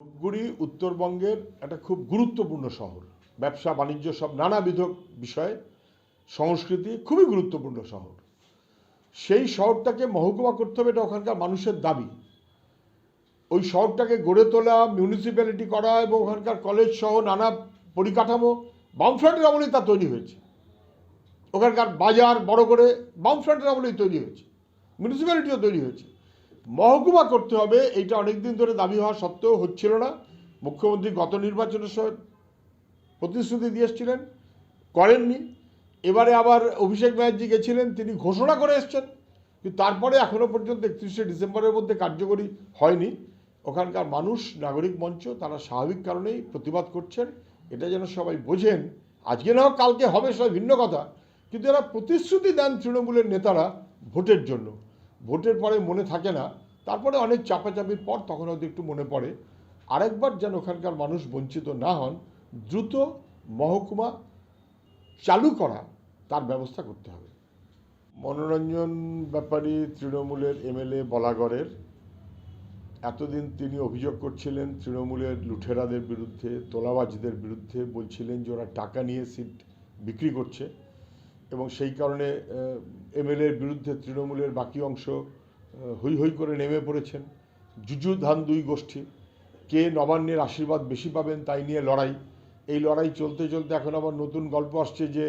ধূপগুড়ি উত্তরবঙ্গের একটা খুব গুরুত্বপূর্ণ শহর। ব্যবসা, বাণিজ্য সব নানাবিধ বিষয়ে সংস্কৃতি খুবই গুরুত্বপূর্ণ শহর। সেই শহরটাকে মহকুমা করতে হবে এটা ওখানকার মানুষের দাবি। ওই শহরটাকে গড়ে তোলা মিউনিসিপ্যালিটি করা এবং ওখানকার কলেজ সহ নানা পরিকাঠামো, বামফ্রন্টের আমলেই তা তৈরি হয়েছে। ওখানকার বাজার বড় করে বামফ্রন্টের আমলেই তৈরি হয়েছে। মিউনিসিপ্যালিটিও তৈরি হয়েছে। মহকুমা করতে হবে, এইটা অনেকদিন ধরে দাবি হওয়া সত্ত্বেও হচ্ছিল না। মুখ্যমন্ত্রী গত নির্বাচনের সময় প্রতিশ্রুতি দিয়ে এসেছিলেন, করেননি। এবারে আবার অভিষেক ব্যানার্জি গেছিলেন, তিনি ঘোষণা করে এসছেন। কিন্তু তারপরে এখনও পর্যন্ত একত্রিশে ডিসেম্বরের মধ্যে কার্যকরী হয়নি। ওখানকার মানুষ, নাগরিক মঞ্চ, তারা স্বাভাবিক কারণেই প্রতিবাদ করছেন। এটা যেন সবাই বোঝেন, আজকে না কালকে হবে সবাই ভিন্ন কথা। কিন্তু এরা প্রতিশ্রুতি দেন তৃণমূলের নেতারা ভোটের জন্য ভোটের পরে মনে থাকে না, তারপরে অনেক চাপাচাপির পর তখন হয়তো একটু মনে পড়ে। আরেকবার যেন ওখানকার মানুষ বঞ্চিত না হন, দ্রুত মহকুমা চালু করা তার ব্যবস্থা করতে হবে। মনোরঞ্জন ব্যাপারী তৃণমূলের এমএলএ বলাগড়ের, এতদিন তিনি অভিযোগ করছিলেন তৃণমূলের লুঠেরাদের বিরুদ্ধে, তোলাবাজদের বিরুদ্ধে, বলছিলেন যে ওরা টাকা নিয়ে সিট বিক্রি করছে। এবং সেই কারণে এমএলএর বিরুদ্ধে তৃণমূলের বাকি অংশ হৈ হৈ করে নেমে পড়েছেন। যুযুধান দুই গোষ্ঠী, কে নবান্নের আশীর্বাদ বেশি পাবেন তাই নিয়ে লড়াই। এই লড়াই চলতে চলতে এখন আবার নতুন গল্প আসছে যে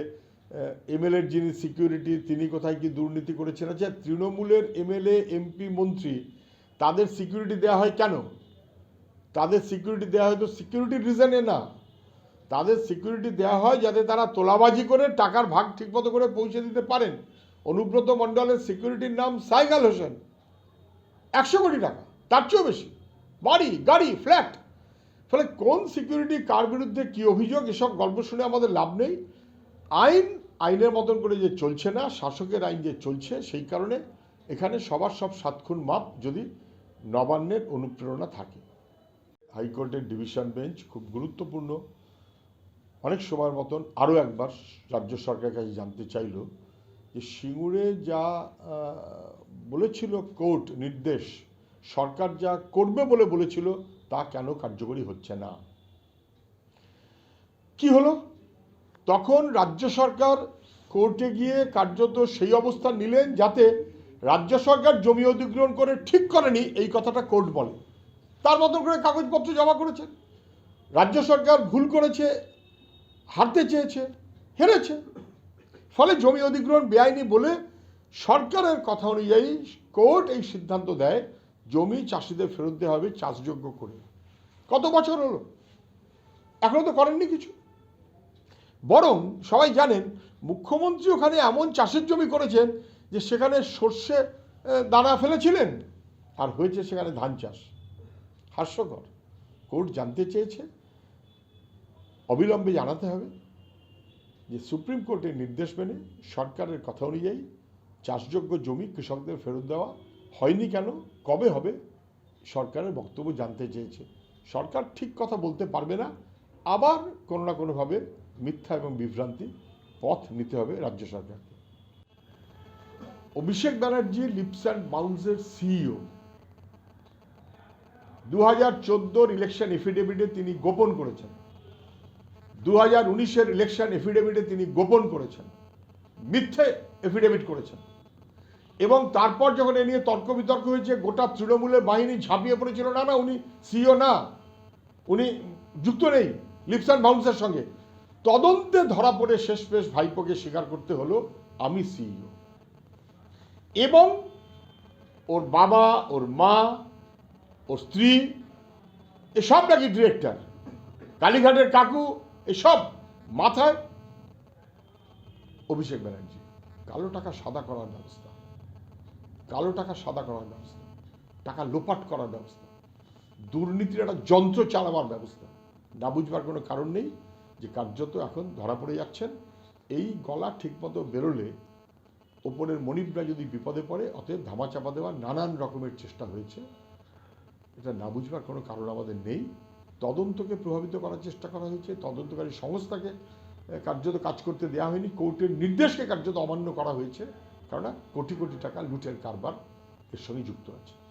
এমএলএর যিনি সিকিউরিটি, তিনি কোথায় কি দুর্নীতি করেছেন? আচ্ছা তৃণমূলের এমএলএ, এমপি, মন্ত্রী, তাদের সিকিউরিটি দেওয়া হয় কেন? তাদের সিকিউরিটি দেওয়া হয় তো সিকিউরিটির রিজনে না। তাদের সিকিউরিটি দেওয়া হয় যাতে তারা তোলাবাজি করে টাকার ভাগ ঠিকমতো করে পৌঁছে দিতে পারেন। অনুব্রত মণ্ডলের সিকিউরিটির নাম সাইগাল হোসেন। একশো কোটি টাকা, তার চেয়েও বেশি। বাড়ি, গাড়ি ফ্ল্যাট ফলে কোন সিকিউরিটি কার বিরুদ্ধে কি অভিযোগ, এসব গল্প শুনে আমাদের লাভ নেই। আইন, আইনের মতন করে যে চলছে না, শাসকের আইন যে চলছে, সেই কারণে এখানে সবার সব সাতক্ষণ মাপ যদি নবান্নের অনুপ্রেরণা থাকে। হাইকোর্টের ডিভিশন বেঞ্চ খুব গুরুত্বপূর্ণ। অনেক সময়ের মতন আরও একবার রাজ্য সরকারের কাছে জানতে চাইল যে সিঙ্গুরে যা বলেছিল কোর্ট নির্দেশ, সরকার যা করবে বলে বলেছিল তা কেন কার্যকরী হচ্ছে না? কি হলো? তখন রাজ্য সরকার কোর্টে গিয়ে কার্যত সেই অবস্থান নিলেন যাতে রাজ্য সরকার জমি অধিগ্রহণ করে ঠিক করেনি এই কথাটা কোর্ট বলে। তার মতন করে কাগজপত্র জমা করেছেন রাজ্য সরকার ভুল করেছে হারতে চেয়েছে, হেরেছে। ফলে জমি অধিগ্রহণ বেআইনি বলে সরকারের কথা অনুযায়ী কোর্ট এই সিদ্ধান্ত দেয়, জমি চাষিদের ফেরত দেওয়া হবে চাষযোগ্য করে। কত বছর হলো? এখনও তো করেননি কিছু। বরং সবাই জানেন, মুখ্যমন্ত্রী ওখানে এমন চাষের জমি করেছেন যে সেখানে সর্ষে দানা ফেলেছিলেন। আর হয়েছে সেখানে ধান চাষ। হাস্যকর। কোর্ট জানতে চেয়েছে অবিলম্বে জানাতে হবে যে সুপ্রিম কোর্টের নির্দেশ মেনে সরকারের কথা অনুযায়ী চাষযোগ্য জমি কৃষকদের ফেরত দেওয়া হয়নি কেন? কবে হবে? সরকারের বক্তব্য জানতে চেয়েছে। সরকার ঠিক কথা বলতে পারবে না। আবার কোনো না কোনোভাবে মিথ্যা এবং বিভ্রান্তি পথ নিতে হবে রাজ্য সরকারকে। অভিষেক ব্যানার্জি, লিপস অ্যান্ড বাউন্সের সিইও। দু হাজার ইলেকশন এফিডেভিটে তিনি গোপন করেছেন। দু হাজার উনিশের ইলেকশন এফিডেভিটে তিনি গোপন করেছেন। মিথ্যে এফিডেভিট করেছেন। এবং তারপর যখন এ নিয়ে তর্ক বিতর্ক হয়েছে, গোটা তৃণমূলের বাহিনী ঝাঁপিয়ে পড়েছিল। না না, উনি সিও না। উনি যুক্ত নেই, লিপসান বাউন্সের সঙ্গে। তদন্তে ধরা পড়ে শেষ পেশ ভাইপোকে স্বীকার করতে হলো আমি সিইও। এবং ওর বাবা, ওর মা, ওর স্ত্রী এসব নাকি ডিরেক্টর কালীঘাটের কাকু এসব মাথায় অভিষেক ব্যানার্জি। কালো টাকা সাদা করার ব্যবস্থা। কালো টাকা সাদা করার ব্যবস্থা। টাকা লোপাট করার ব্যবস্থা। দুর্নীতির একটা যন্ত্র চালাবার ব্যবস্থা। না বুঝবার কোনো কারণ নেই যে কার্যত এখন ধরা পড়ে যাচ্ছেন। এই গলা ঠিকমতো বেরোলে ওপরের মনিবরা যদি বিপদে পড়ে, অতএব ধামাচাপা দেওয়ার নানান রকমের চেষ্টা হয়েছে। এটা না বুঝবার কোনো কারণ আমাদের নেই। তদন্তকে প্রভাবিত করার চেষ্টা করা হয়েছে। তদন্তকারী সংস্থাকে কার্যত কাজ করতে দেওয়া হয়নি। কোর্টের নির্দেশকে কার্যত অমান্য করা হয়েছে। কেননা কোটি কোটি টাকা লুটের কারবার এর সঙ্গে যুক্ত আছে।